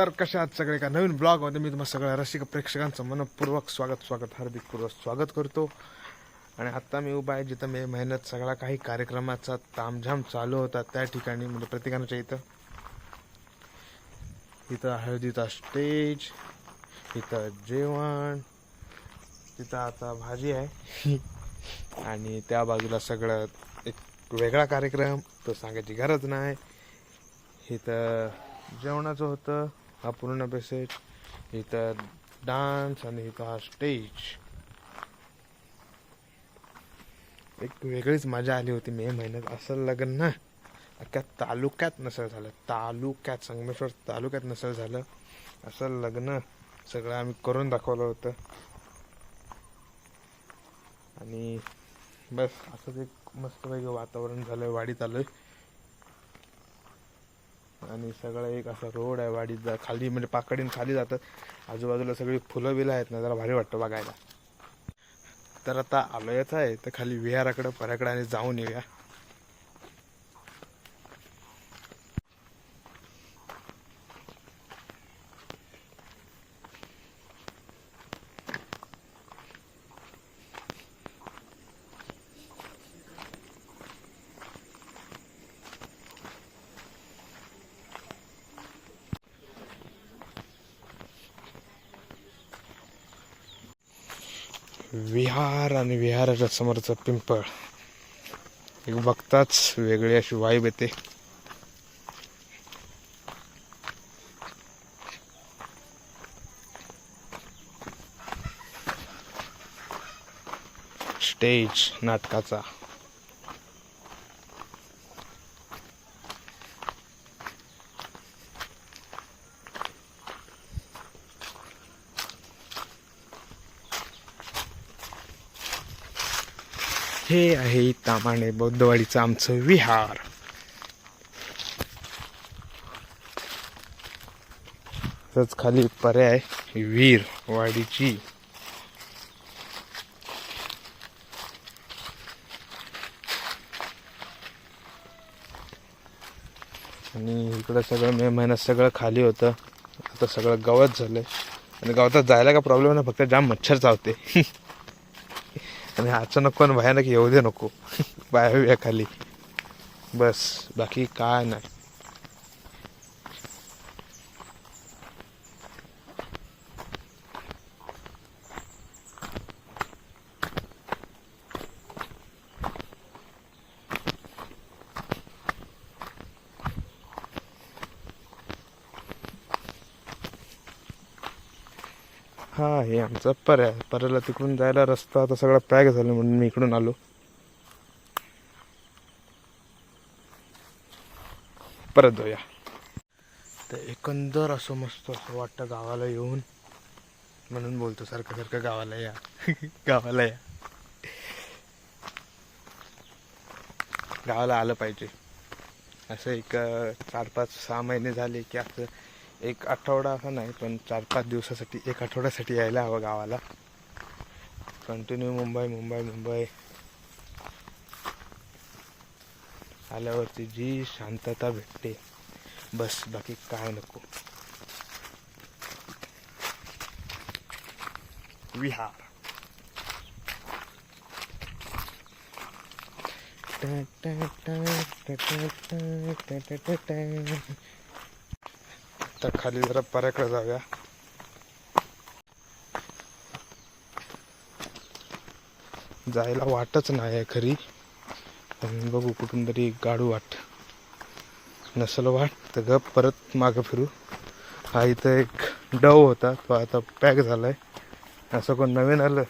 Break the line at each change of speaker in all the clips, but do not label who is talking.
तर कशा आहात सगळे का नवीन ब्लॉगमध्ये मी तुम्हाला सगळ्या रसिक प्रेक्षकांचं मनपूर्वक स्वागत स्वागत हार्दिकपूर्वक स्वागत करतो. आणि आत्ता मी उभा आहे जिथं मी मेहनत सगळा काही कार्यक्रमाचा तामझाम चालू होता त्या ठिकाणी म्हणजे प्रत्येकाच्या इथं. इथं हळदीचा स्टेज इथं जेवण तिथं आता भाजी आहे. आणि त्या बाजूला सगळं एक वेगळा कार्यक्रम तो सांगायची गरज नाही. इथं जेवणाचं होतं. हा पूर्ण बेसेट इथं डान्स आणि इथं हा स्टेज एक वेगळीच मजा आली होती मे महिन्यात. असं लग्न ना अख्ख्या तालुक्यात नसेल झालं. तालुक्यात संगमेश्वर तालुक्यात नसेल झालं. असं लग्न सगळं आम्ही करून दाखवलं होतं. आणि बस असंच एक मस्तपैकी वातावरण झालं वाडीत आलोय आणि सगळं एक असा रोड आहे वाडीत खाली म्हणजे पाकडीन खाली जातात आजूबाजूला सगळी फुलं बिलं आहेत ना जरा भारी वाटतं बघायला. तर आता आलोयच आहे तर खाली विहाराकडं पऱ्याकडं आणि जाऊन येऊया. विहार आणि विहाराच्या समोरचं पिंपळ. एक बघताच वेगळी अशी वाईब येते. स्टेज नाटकाचा. हे आहे तामाणे बौद्धवाडीचं आमचं विहार. तसंच खाली पर्याय वीर वाडीची आणि इकडं सगळं मे महिन्यात सगळं खाली होतं. आता सगळं गवत झालंय. आणि गवतात जायला का प्रॉब्लेम नाही फक्त जाम मच्छर चावते. आणि अचानक पण भयानक येऊ दे नको. बाया खाली बस बाकी काय नाही. हा हे आमचा पर्याय पर्याला तिकडून जायला रस्ता आता सगळा पॅक झाला म्हणून मी इकडून आलो. परत जाऊया. तर एकंदर असं मस्त असं वाटतं गावाला येऊन. म्हणून बोलतो सारखं सारखं गावाला या. गावाला या. गावाला आलं पाहिजे. असं एक चार पाच सहा महिने झाले की असं एक आठवडा असा नाही पण चार पाच दिवसासाठी एक आठवड्यासाठी यायला हवं गावाला कंटिन्यू मुंबई मुंबई मुंबई आल्यावरती जी शांतता भेटते बस बाकी काय नको विहार तर खाली जरा पऱ्याकडे जाऊया. जायला वाटच नाही आहे खरी. पण बघू कुठून तरी गाडू वाट. नसल वाट तर गप परत मागं फिरू. हा इथं एक डव होता तो आता पॅक झालाय. असं कोण नवीन आलं?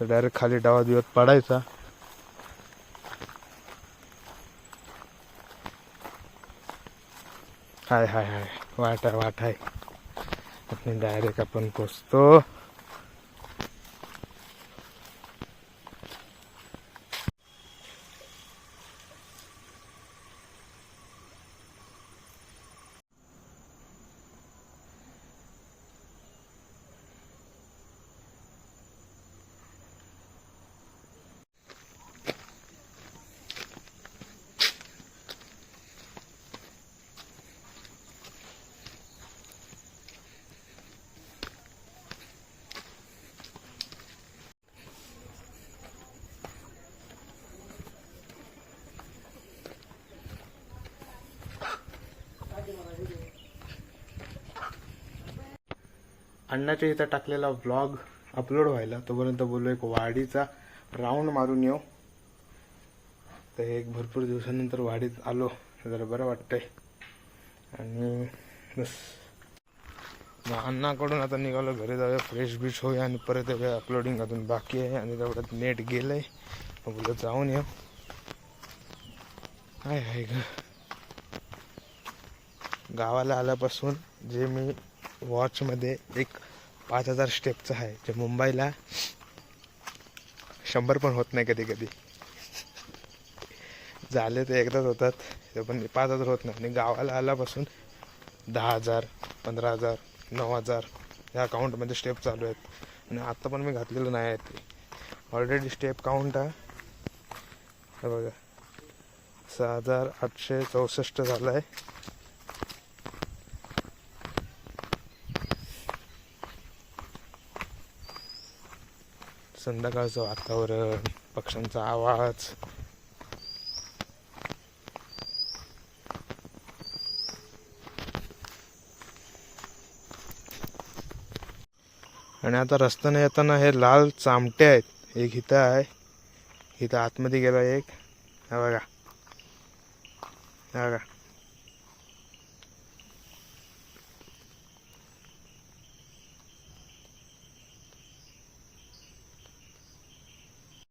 तर डायरेक्ट खाली डावा दिवस पडायचा. हाय हाय हाय. वाटा वाटा आहे. डायरेक्ट आपण पोचतो. अण्णाच्या इथं टाकलेला व्लॉग अपलोड व्हायला तोपर्यंत बोललो एक वाडीचा राऊंड मारून येऊ. तर एक भरपूर दिवसानंतर वाडीत आलो जरा बरं वाटतंय. आणि बस. मग अण्णाकडून आता निघालो घरी जाऊया फ्रेश बिश होऊया आणि परत एवढ्या अपलोडिंग अजून बाकी आहे आणि तेवढ्यात नेट गेलंय. मग बोललो जाऊन येऊ. काय आहे ग. गावाला आल्यापासून जे मी वॉचमध्ये एक पाच हजार स्टेपचं आहे जे मुंबईला शंभर पण होत नाही कधी कधी. झाले ते एकदाच होतात ते पण पाच हजार होत नाही. आणि गावाला आल्यापासून दहा हजार पंधरा हजार नऊ हजार या अकाउंटमध्ये स्टेप चालू आहेत. आणि आत्ता पण मी घातलेलं नाही आहे ते. ऑलरेडी स्टेप काउंट आहे. बघा. सहा हजार आठशे चौसष्ट झालं आहे संध्याकाळचं वातावरण पक्ष्यांचा आवाज. आणि आता रस्त्याने येताना हे लाल चामटे आहेत. एक इथं आहे. इथं आतमध्ये गेला एक. हा बघा. हा बघा.